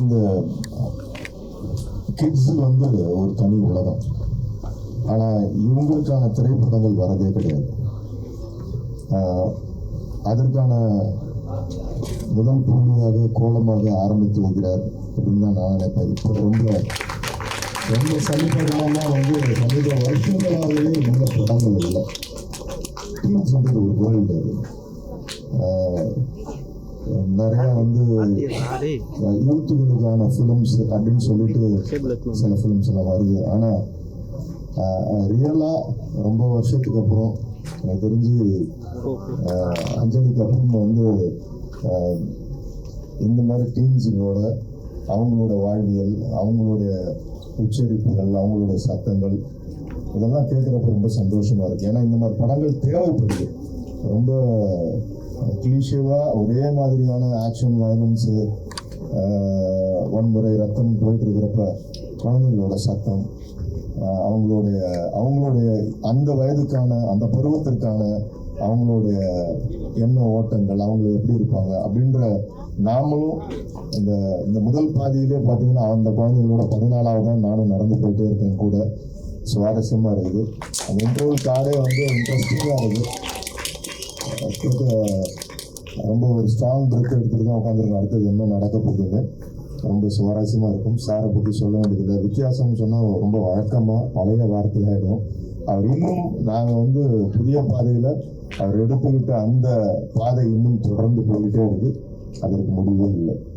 இந்த கிட்ஸ் வந்து ஒரு தனி உலகம். ஆனால் இவங்களுக்கான திரைப்படங்கள் வரதே கிடையாது. அதற்கான முதல் பூமியாக கோலமாக ஆரம்பித்து வைக்கிறார் அப்படின்னு தான் நான் நினைப்பேன். இப்போ ரொம்ப ரொம்ப சமீபகாலமாக வந்து சமீப வருஷங்களாகவே நல்ல வந்து யூத்துகளுக்கான ஃபிலிம்ஸ் அப்படின்னு சொல்லிட்டு சில ஃபிலிம்ஸ் எல்லாம் வருது. ஆனால் ரியலாக ரொம்ப வருஷத்துக்கு அப்புறம் எனக்கு தெரிஞ்சு அஞ்சலி கபூர் வந்து இந்த மாதிரி டீன்ஸுங்களோட அவங்களோட வாழ்வியல் அவங்களுடைய உச்சரிப்புகள் அவங்களுடைய சத்தங்கள் இதெல்லாம் கேட்குறப்ப ரொம்ப சந்தோஷமா இருக்கு. ஏன்னா இந்த மாதிரி படங்கள் தேவைப்படுது. ரொம்ப கிளீஷேவாக ஒரே மாதிரியான ஆக்ஷன் வயலன்ஸு வன்முறை ரத்தம் போயிட்டு இருக்கிறப்ப குழந்தைங்களோட சத்தம் அவங்களுடைய அவங்களுடைய அந்த வயதுக்கான அந்த பருவத்திற்கான அவங்களுடைய எண்ண ஓட்டங்கள் அவங்க எப்படி இருப்பாங்க அப்படின்ற நாமளும் இந்த இந்த முதல் பாதியிலே பார்த்தீங்கன்னா அந்த குழந்தைங்களோட பதினாலாவது தான் நானும் நடந்து போயிட்டே இருக்கேன் கூட. சுவாரஸ்யமாக இருக்குது. அந்த இன்டர்வல் கார்டே வந்து இன்ட்ரெஸ்டிங்காக இருக்குது. ரொம்ப ஒரு ஸ்ட்ராங் பிரேக் எடுத்துகிட்டு தான் உட்காந்துருக்கோம் அடுத்தது என்ன நடக்க போகுதுன்னு ரொம்ப சுவாரஸ்யமாக இருக்கும். சாரை பற்றி சொல்ல வேண்டியதில்லை. வித்தியாசம்னு சொன்னால் ரொம்ப வழக்கமாக பழைய வார்த்தையாகிடும் அவர் இன்னும் நாங்கள் வந்து புதிய பாதையில் அவர் எடுத்துக்கிட்ட அந்த பாதை இன்னும் தொடர்ந்து போயிட்டே இருக்குது அதற்கு முடிவே இல்லை.